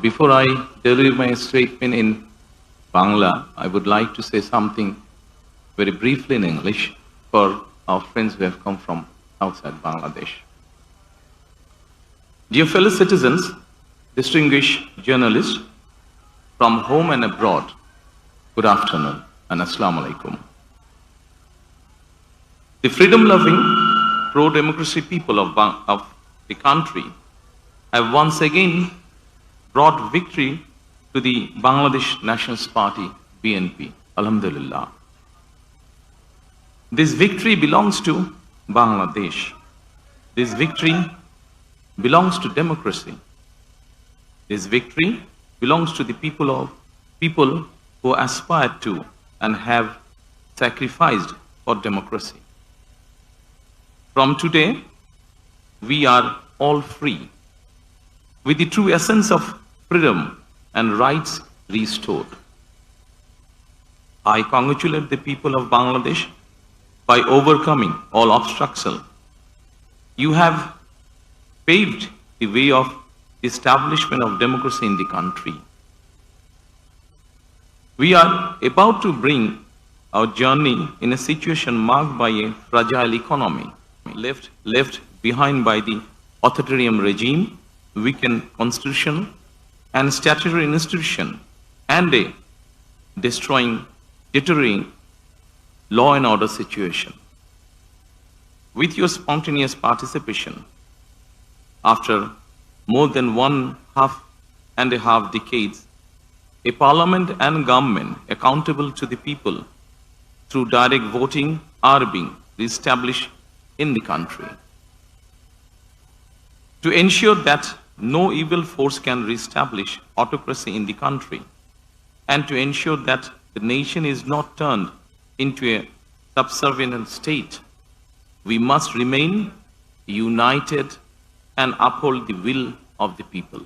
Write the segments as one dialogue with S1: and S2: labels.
S1: Before I deliver my statement in Bangla, I would like to say something very briefly in English for our friends who have come from outside Bangladesh. Dear fellow citizens, distinguished journalists from home and abroad, good afternoon and assalamu alaikum. The freedom-loving, pro-democracy people of, of the country have once again brought victory to the Bangladesh Nationalist Party, BNP. Alhamdulillah. This victory belongs to Bangladesh. This victory belongs to democracy. This victory belongs to the people of people who aspire to and have sacrificed for democracy. From today, we are all free with the true essence of freedom and rights restored. I congratulate the people of Bangladesh by overcoming all obstacles. You have paved the way of establishment of democracy in the country. We are about to bring our journey in a situation marked by a fragile economy, left, left behind by the authoritarian regime, weakened constitution, and statutory institution, and a destroying, deterring law and order situation. With your spontaneous participation, after more than one half and a half decades, a parliament and government accountable to the people through direct voting are being established in the country. To ensure that no evil force can reestablish autocracy in the country, and to ensure that the nation is not turned into a subservient state, we must remain united and uphold the will of the people.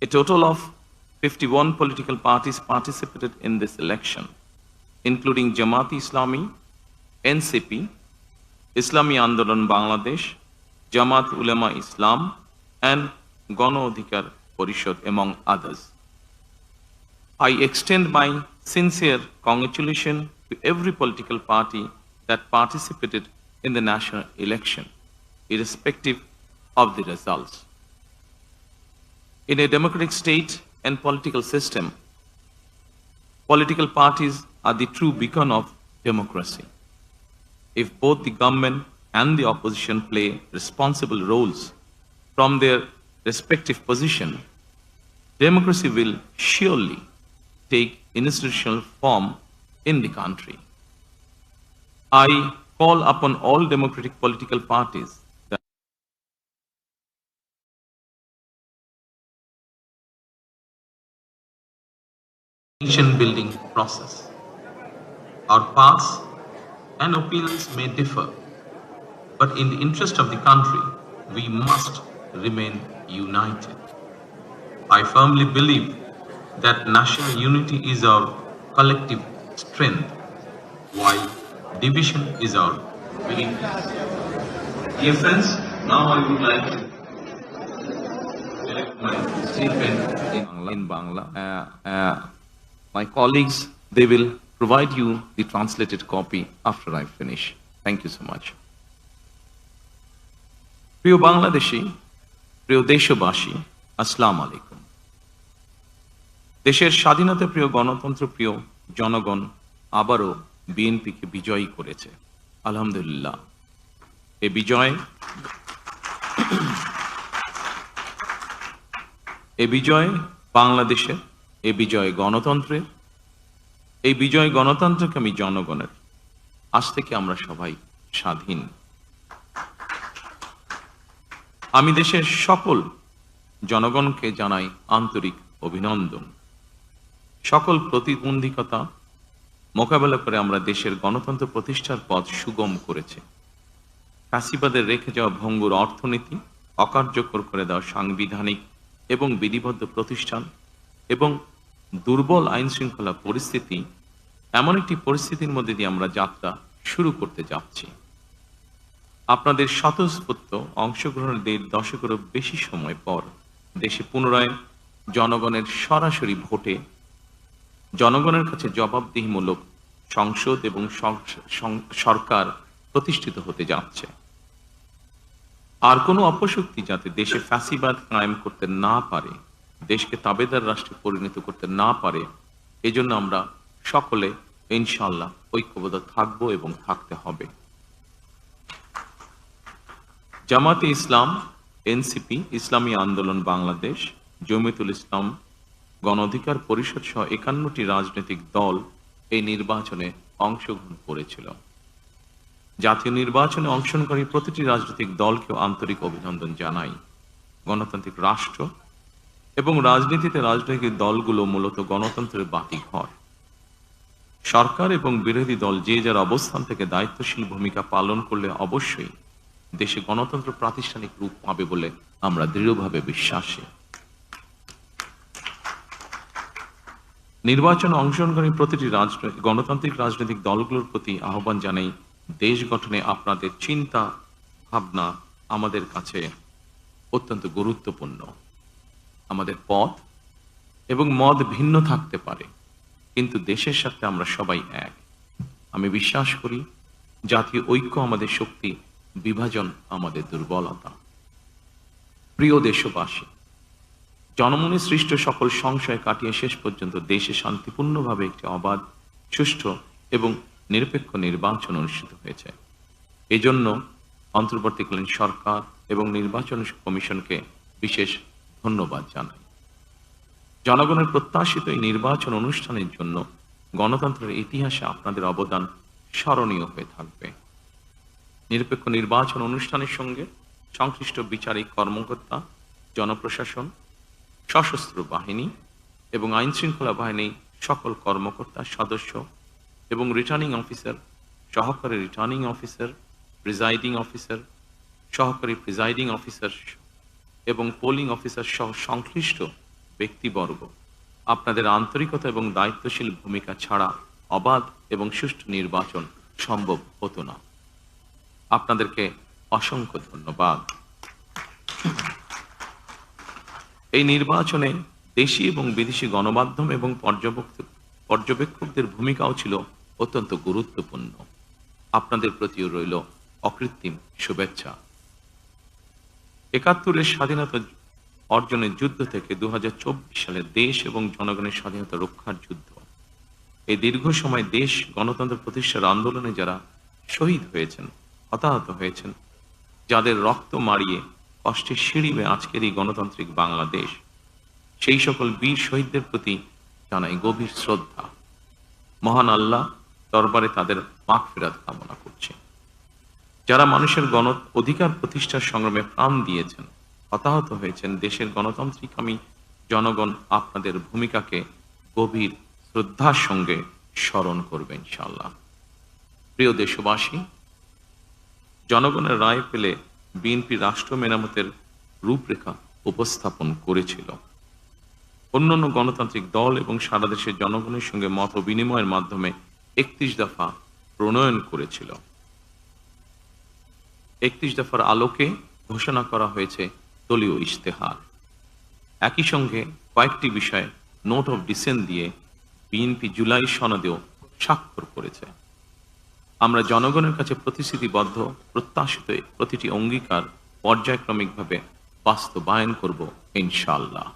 S1: A total of 51 political parties participated in this election, including Jamaat Islami, NCP, Islami Andolan Bangladesh, Jamaat Ulema Islam, and Gano Adhikar Parishad, among others. I extend my sincere congratulations to every political party that participated in the national election, irrespective of the results. In a democratic state and political system, political parties are the true beacon of democracy. If both the government and the opposition play responsible roles from their respective position, democracy will surely take institutional form in the country. I call upon all democratic political parties nation building process. Our paths and opinions may differ, but in the interest of the country, we must remain united. I firmly believe that national unity is our collective strength, while division is our weakness. Dear friends, now I would like to my statement. In Bangla. Uh, uh, my colleagues, they will provide you the translated copy after I finish. Thank you so much. প্রিয় বাংলাদেশি, প্রিয় দেশবাসী, আসসালাম আলাইকুম। দেশের স্বাধীনতা প্রিয়, গণতন্ত্র প্রিয় জনগণ আবারও বিএনপিকে বিজয়ী করেছে। আলহামদুলিল্লাহ। এ বিজয় এ বিজয় বাংলাদেশের, এ বিজয় গণতন্ত্রের, এই বিজয় গণতন্ত্রকে আমি জনগণের। আজ থেকে আমরা সবাই স্বাধীন। আমি দেশের সকল জনগণকে জানাই আন্তরিক অভিনন্দন। সকল প্রতিবন্ধকতা মোকাবেলা করে আমরা দেশের গণতন্ত্র প্রতিষ্ঠার পথ সুগম করেছে। ফ্যাসিবাদের রেখে যাওয়া ভঙ্গুর অর্থনীতি অকার্যকর করে দেওয়া সাংবিধানিক এবং বিধিবদ্ধ প্রতিষ্ঠান এবং দুর্বল আইন শৃঙ্খলা পরিস্থিতি এমন একটি পরিস্থিতির মধ্যে দিয়ে আমরা যাত্রা শুরু করতে যাচ্ছি। আপনাদের স্বতঃস্ফূর্ত অংশগ্রহণের দেড় দশকেরও বেশি সময় পর দেশে পুনরায় জনগণের সরাসরি ভোটে জনগণের কাছে জবাবদিহিমূলক সংসদ এবং সরকার প্রতিষ্ঠিত হতে যাচ্ছে। আর কোনো অপশক্তি যাতে দেশে ফ্যাসিবাদ কায়েম করতে না পারে, দেশকে তাবেদার রাষ্ট্রে পরিণত করতে না পারে, এজন্য আমরা সকলে ইনশাল্লাহ ঐক্যবদ্ধ থাকব এবং থাকতে হবে। জামাতে ইসলাম, এনসিপি, ইসলামী আন্দোলন বাংলাদেশ, জমিতুল ইসলাম গণ অধিকার পরিষদ সহ একান্নটি রাজনৈতিক দল এই নির্বাচনে অংশগ্রহণ করেছিল। জাতীয় নির্বাচনে অংশগ্রহণকারী প্রতিটি রাজনৈতিক দলকেও আন্তরিক অভিনন্দন জানাই। গণতান্ত্রিক রাষ্ট্র এবং রাজনীতিতে রাজনৈতিক দলগুলো মূলত গণতন্ত্রের বাতি ঘর। সরকার এবং বিরোধী দল যে যার অবস্থান থেকে দায়িত্বশীল ভূমিকা পালন করলে অবশ্যই দেশে গণতন্ত্র প্রাতিষ্ঠানিক রূপ পাবে বলে আমরা দৃঢ়ভাবে বিশ্বাসী। নির্বাচনে অংশগ্রহণকারী প্রতিটি রাজনৈতিক গণতান্ত্রিক রাজনৈতিক দলগুলোর প্রতি আহ্বান জানাই, দেশ গঠনে আপনাদের চিন্তা, ভাবনা আমাদের কাছে অত্যন্ত গুরুত্বপূর্ণ। আমাদের পথ এবং মত ভিন্ন থাকতে পারে, কিন্তু দেশের সাথে আমরা সবাই এক। আমি বিশ্বাস করি, জাতীয় ঐক্য আমাদের শক্তি বিভাজন আমাদের দুর্বলতা। প্রিয় দেশবাসী, জনমনে সৃষ্ট সকল সংশয় কাটিয়ে শেষ পর্যন্ত দেশে শান্তিপূর্ণভাবে একটি অবাধ, সুষ্ঠু এবং নিরপেক্ষ নির্বাচন অনুষ্ঠিত হয়েছে। এজন্য অন্তর্বর্তীকালীন সরকার এবং নির্বাচন কমিশনকে বিশেষ ধন্যবাদ জানাই। জনগণের প্রত্যাশিত এই নির্বাচন অনুষ্ঠানের জন্য গণতন্ত্রের ইতিহাসে আপনাদের অবদান স্মরণীয় হয়ে থাকবে। নিরপেক্ষ নির্বাচন অনুষ্ঠানের সঙ্গে সংশ্লিষ্ট বিচারিক কর্মকর্তা, জনপ্রশাসন, সশস্ত্র বাহিনী এবং আইন শৃঙ্খলা বাহিনী সকল কর্মকর্তা সদস্য এবং রিটার্নিং অফিসার সহকারী রিটার্নিং অফিসার প্রিজাইডিং অফিসার সহকারী প্রিজাইডিং অফিসার এবং পোলিং অফিসার সহ সংশ্লিষ্ট ব্যক্তিবর্গ। আপনাদের আন্তরিকতা এবং দায়িত্বশীল ভূমিকা ছাড়া অবাধ এবং সুষ্ঠু নির্বাচন সম্ভব হতো না। আপনাদেরকে অসংখ্য ধন্যবাদ। এই নির্বাচনে দেশি এবং বিদেশি গণমাধ্যম এবং পর্যবেক্ষক পর্যবেক্ষকদের ভূমিকাও ছিল অত্যন্ত গুরুত্বপূর্ণ। আপনাদের প্রতিও রইল অকৃত্রিম শুভেচ্ছা। একাত্তরের স্বাধীনতা অর্জনের যুদ্ধ থেকে দু হাজার চব্বিশ সালে দেশ এবং জনগণের স্বাধীনতা রক্ষার যুদ্ধ। এই দীর্ঘ সময় দেশ গণতন্ত্র প্রতিষ্ঠার আন্দোলনে যারা শহীদ হয়েছেন হতাহত হয়েছেন, যাদের রক্ত মারিয়ে কষ্টের সিঁড়ি বেয়ে আজকের এই গণতান্ত্রিক বাংলাদেশ। সেই সকল বীর শহীদদের প্রতি জানাই গভীর শ্রদ্ধা। মহান আল্লাহ দরবারে তাদের মাখ ফেরাত কামনা করছে। যারা মানুষের গণ অধিকার প্রতিষ্ঠার সংগ্রামে প্রাণ দিয়েছেন, হতাহত হয়েছেন, দেশের গণতান্ত্রিক আমি জনগণ আপনাদের ভূমিকাকে গভীর শ্রদ্ধার সঙ্গে স্মরণ করবে ইনশাল্লাহ প্রিয় দেশবাসী জনগণের রায় পেলে বিএনপি রাষ্ট্র মেরামতের রূপরেখা উপস্থাপন করেছিল। অন্যান্য গণতান্ত্রিক দল এবং সারা দেশের জনগণের সঙ্গে মত বিনিময়ের মাধ্যমে একত্রিশ দফা প্রণয়ন করেছিল। একত্রিশ দফার আলোকে ঘোষণা করা হয়েছে দলীয় ইশতেহার। একই সঙ্গে কয়েকটি বিষয়ে নোট অফ ডিসেন্ট দিয়ে বিএনপি জুলাই সনদেও স্বাক্ষর করেছে। আমরা জনগণের কাছে প্রতিশ্রুতিবদ্ধ, প্রত্যাশিত প্রতিটি অঙ্গীকার পর্যায়ক্রমিকভাবে বাস্তবায়ন করব, ইনশাআল্লাহ।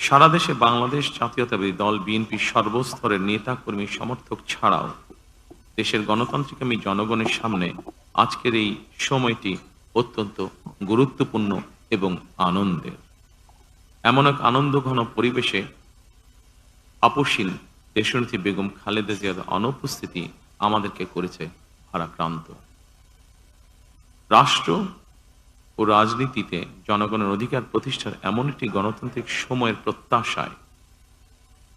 S1: সারা দেশে বাংলাদেশ জাতীয়তাবাদী দল, বিএনপি সর্বস্তরের নেতা কর্মী সমর্থক ছাড়াও দেশের গণতান্ত্রিকামী জনগণের সামনে আজকের এই সময়টি অত্যন্ত গুরুত্বপূর্ণ এবং আনন্দের। এমন এক আনন্দঘন পরিবেশে আপসীন দেশনেত্রী বেগম খালেদা জিয়ার অনুপস্থিতি আমাদেরকে করেছে ভারাক্রান্ত। রাষ্ট্র ও রাজনীতিতে জনগণের অধিকার প্রতিষ্ঠার এমন একটি গণতান্ত্রিক সময়ের প্রত্যাশায়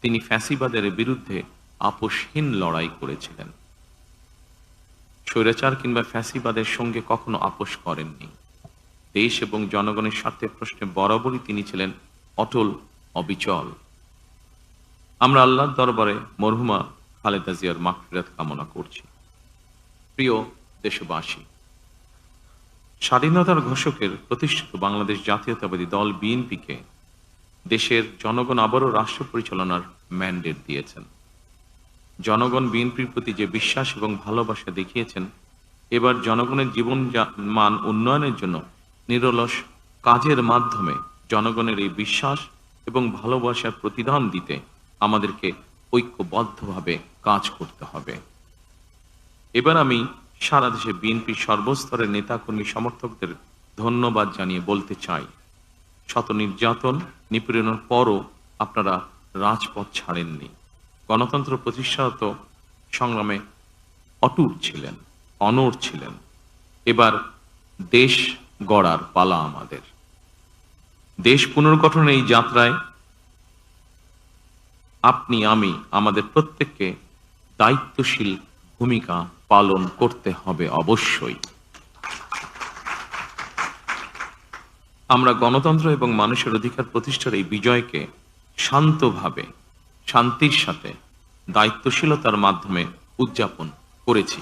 S1: তিনি ফ্যাসিবাদের বিরুদ্ধে আপোষহীন লড়াই করেছিলেন। স্বৈরাচার কিংবা ফ্যাসিবাদের সঙ্গে কখনো আপোষ করেননি। দেশ এবং জনগণের স্বার্থের প্রশ্নে বরাবরই তিনি ছিলেন অটল, অবিচল। আমরা আল্লাহর দরবারে মরহুমা খালেদা জিয়ার মাগফিরাত কামনা করছি। প্রিয় দেশবাসী, স্বাধীনতার ঘোষকের প্রতিষ্ঠিত বাংলাদেশ জাতীয়তাবাদী দল বিএনপিকে দেশের জনগণ আবারও রাষ্ট্র পরিচালনার ম্যান্ডেট দিয়েছেন। জনগণ বিএনপির প্রতি যে বিশ্বাস এবং ভালোবাসা দেখিয়েছেন, এবার জনগণের জীবন মান উন্নয়নের জন্য নিরলস কাজের মাধ্যমে জনগণের এই বিশ্বাস এবং ভালোবাসার প্রতিদান দিতে আমাদেরকে ঐক্যবদ্ধভাবে কাজ করতে হবে। এবার আমি সারা দেশে বিএনপির সর্বস্তরের নেতাকর্মী সমর্থকদের ধন্যবাদ জানিয়ে বলতে চাই। শত নির্যাতন নিপীড়নের পরও আপনারা রাজপথ ছাড়েননি। গণতন্ত্র প্রতিষ্ঠাত সংগ্রামে অটুট ছিলেন, অনড় ছিলেন। এবার দেশ গড়ার পালা আমাদের। দেশ পুনর্গঠনের এই যাত্রায় আপনি, আমি, আমাদের প্রত্যেককে দায়িত্বশীল ভূমিকা পালন করতে হবে অবশ্যই। আমরা গণতন্ত্র এবং মানুষের অধিকার প্রতিষ্ঠার এই বিজয়কে শান্তভাবে, শান্তির সাথে, দায়িত্বশীলতার মাধ্যমে উদযাপন করেছি।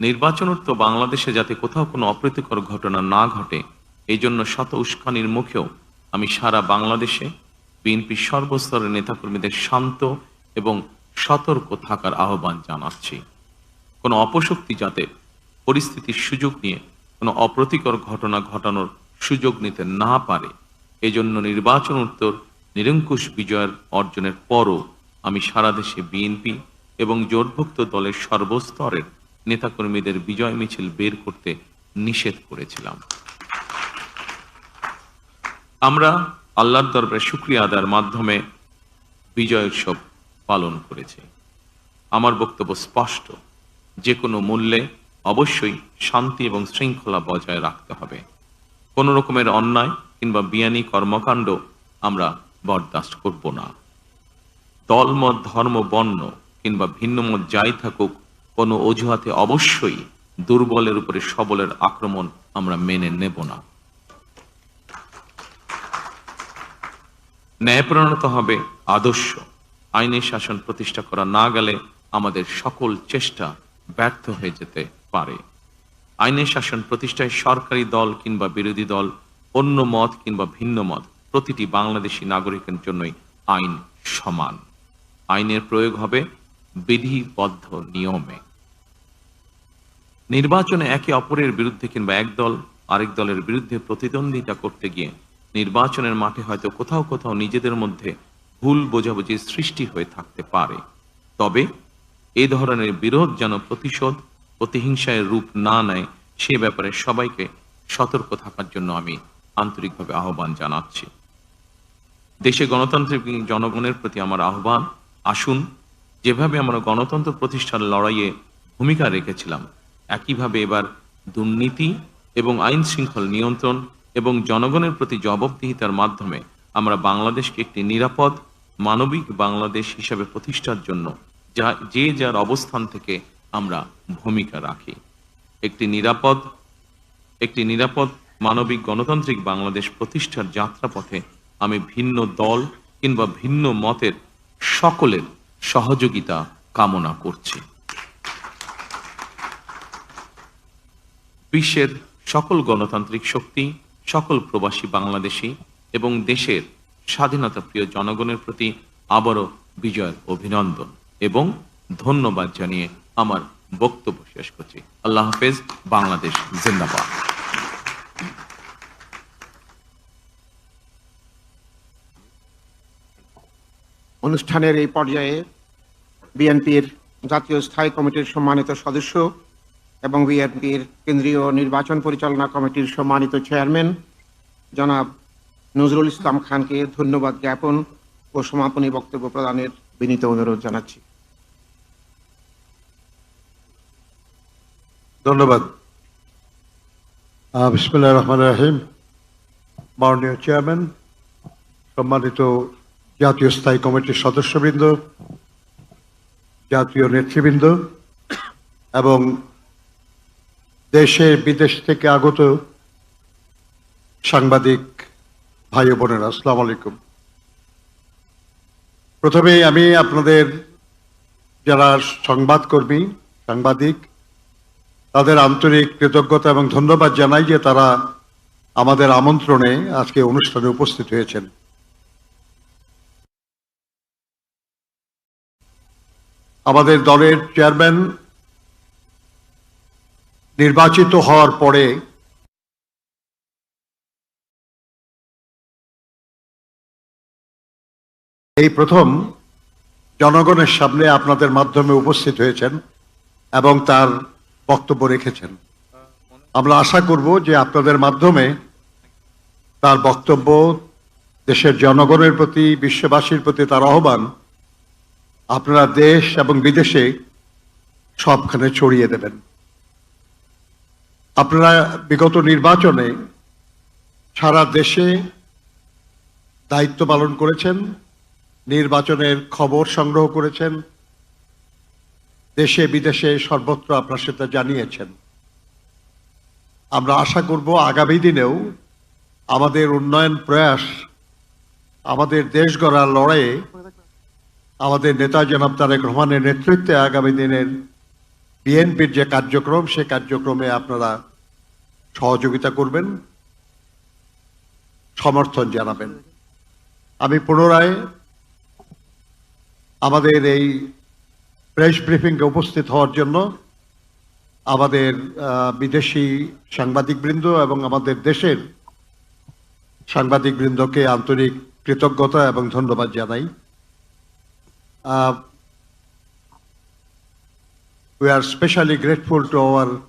S1: নির্বাচনোত্তর বাংলাদেশে যাতে কোথাও কোনো অপ্রীতিকর ঘটনা না ঘটে এই জন্য শত উস্কানির মুখেও আমি সারা বাংলাদেশে বিএনপির সর্বস্তরের নেতাকর্মীদের শান্ত এবং সতর্ক থাকার আহ্বান জানাচ্ছি। কোনো অপশক্তি যাতে পরিস্থিতির সুযোগ নিয়ে কোনো অপ্রীতিকর ঘটনা ঘটানোর সুযোগ নিতে না পারে, এজন্য নির্বাচন উত্তর নিরঙ্কুশ বিজয়ের অর্জনের পরও আমি সারা দেশে বিএনপি এবং জোটভুক্ত দলের সর্বস্তরের নেতাকর্মীদের বিজয় মিছিল বের করতে নিষেধ করেছিলাম। আমরা আল্লাহর দরবারে শুক্রিয়া আদার মাধ্যমে বিজয় উৎসব পালন করেছি। আমার বক্তব্য স্পষ্ট। যে কোনো মূল্যে অবশ্যই শান্তি এবং শৃঙ্খলা বজায় রাখতে হবে। কোন রকমের অন্যায় কিংবা বিয়ানি কর্মকাণ্ড আমরা বরদাস্ত করব না। দলমত, ধর্ম, বর্ণ কিংবা ভিন্ন মত যাই থাকুক, কোনো অজুহাতে অবশ্যই দুর্বলের উপরে সবলের আক্রমণ আমরা মেনে নেব না। ন্যায়প্রণত হবে আদর্শ। আইনের শাসন প্রতিষ্ঠা করা না গেলে আমাদের সকল চেষ্টা ব্যর্থ হয়ে যেতে পারে। আইনের শাসন প্রতিষ্ঠায় সরকারি দল কিংবা বিরোধী দল, অন্য মত কিংবা ভিন্ন মত, প্রতিটি বাংলাদেশী নাগরিকের জন্যই আইন সমান। আইনের প্রয়োগ হবে বিধিবদ্ধ নিয়মে। নির্বাচনে একে অপরের বিরুদ্ধে কিংবা এক দল আরেক দলের বিরুদ্ধে প্রতিদ্বন্দ্বিতা করতে গিয়ে নির্বাচনের মাঠে হয়তো কোথাও কোথাও নিজেদের মধ্যে ভুল বোঝাবুঝির সৃষ্টি হয়ে থাকতে পারে। তবে এ ধরনের বিরোধ যেন প্রতিশোধ, প্রতিহিংসায় রূপ না নেয়, সে ব্যাপারে সবাইকে সতর্ক থাকার জন্য আমি আন্তরিকভাবে আহ্বান জানাচ্ছি। দেশে গণতান্ত্রিক জনগণের প্রতি আমার আহ্বান, আসুন, যেভাবে আমরা গণতন্ত্র প্রতিষ্ঠার লড়াইয়ে ভূমিকা রেখেছিলাম, একইভাবে এবার দুর্নীতি এবং আইন শৃঙ্খল নিয়ন্ত্রণ এবং জনগণের প্রতি জবাবদিহিতার মাধ্যমে আমরা বাংলাদেশকে একটি নিরাপদ, মানবিক বাংলাদেশ হিসাবে প্রতিষ্ঠার জন্য যা, যে যার অবস্থান থেকে আমরা ভূমিকা রাখি। একটি নিরাপদ একটি নিরাপদ, মানবিক, গণতান্ত্রিক বাংলাদেশ প্রতিষ্ঠার যাত্রাপথে আমি ভিন্ন দল কিংবা ভিন্ন মতের সকলের সহযোগিতা কামনা করছি। বিশ্বের সকল গণতান্ত্রিক শক্তি সকল প্রবাসী বাংলাদেশী এবং দেশের স্বাধীনতা প্রিয় জনগণের প্রতি আবারও বিজয়ের অভিনন্দন এবং ধন্যবাদ জানিয়ে আমার বক্তব্য শেষ করছি। আল্লাহ হাফেজ, বাংলাদেশ জিন্দাবাদ।
S2: অনুষ্ঠানের এই পর্যায়ে বিএনপির জাতীয় স্থায়ী কমিটির সম্মানিত সদস্য এবং বিএনপির কেন্দ্রীয় নির্বাচন পরিচালনা কমিটির সম্মানিত চেয়ারম্যান, জনাব নজরুল ইসলাম খানকে ধন্যবাদ জ্ঞাপন ও সমাপনী বক্তব্য প্রদানের বিনীত অনুরোধ জানাচ্ছি।
S3: ধন্যবাদ। বিসমুল্লাহ রহমান রাহিম। মাননীয় চেয়ারম্যান, সম্মানিত জাতীয় স্থায়ী কমিটির সদস্যবৃন্দ, জাতীয় নেতৃবৃন্দ এবং দেশে বিদেশ থেকে আগত সাংবাদিক ভাই বোনেরা, আসসালাম আলাইকুম। প্রথমেই আমি আপনাদের যারা সংবাদকর্মী, সাংবাদিক, তাদের আন্তরিক কৃতজ্ঞতা এবং ধন্যবাদ জানাই যে তারা আমাদের আমন্ত্রণে আজকে অনুষ্ঠানে উপস্থিত হয়েছেন। আমাদের দলের চেয়ারম্যান নির্বাচিত হওয়ার পরে এই প্রথম জনগণের সামনে আপনাদের মাধ্যমে উপস্থিত হয়েছেন এবং তার বক্তব্য রেখেছেন। আমরা আশা করব যে আপনাদের মাধ্যমে তার বক্তব্য দেশের জনগণের প্রতি, বিশ্ববাসীর প্রতি তার আহ্বান আপনারা দেশ এবং বিদেশে সবখানে ছড়িয়ে দেবেন। আপনারা বিগত নির্বাচনে সারা দেশে দায়িত্ব পালন করেছেন, নির্বাচনের খবর সংগ্রহ করেছেন, দেশে বিদেশে সর্বত্র আপনার সেটা জানিয়েছেন। আমরা আশা করব আগামী দিনেও আমাদের উন্নয়ন প্রয়াস, আমাদের দেশ গড়ার লড়াইয়ে আমাদের নেতা জনাব তারেক রহমানের নেতৃত্বে আগামী দিনের বিএনপির যে কার্যক্রম, সে কার্যক্রমে আপনারা সহযোগিতা করবেন, সমর্থন জানাবেন। আমি পুনরায় আমাদের এই প্রেস ব্রিফিংয়ে উপস্থিত হওয়ার জন্য আমাদের বিদেশি সাংবাদিকবৃন্দ এবং আমাদের দেশের সাংবাদিকবৃন্দকে আন্তরিক কৃতজ্ঞতা এবং ধন্যবাদ জানাই। We are specially grateful to our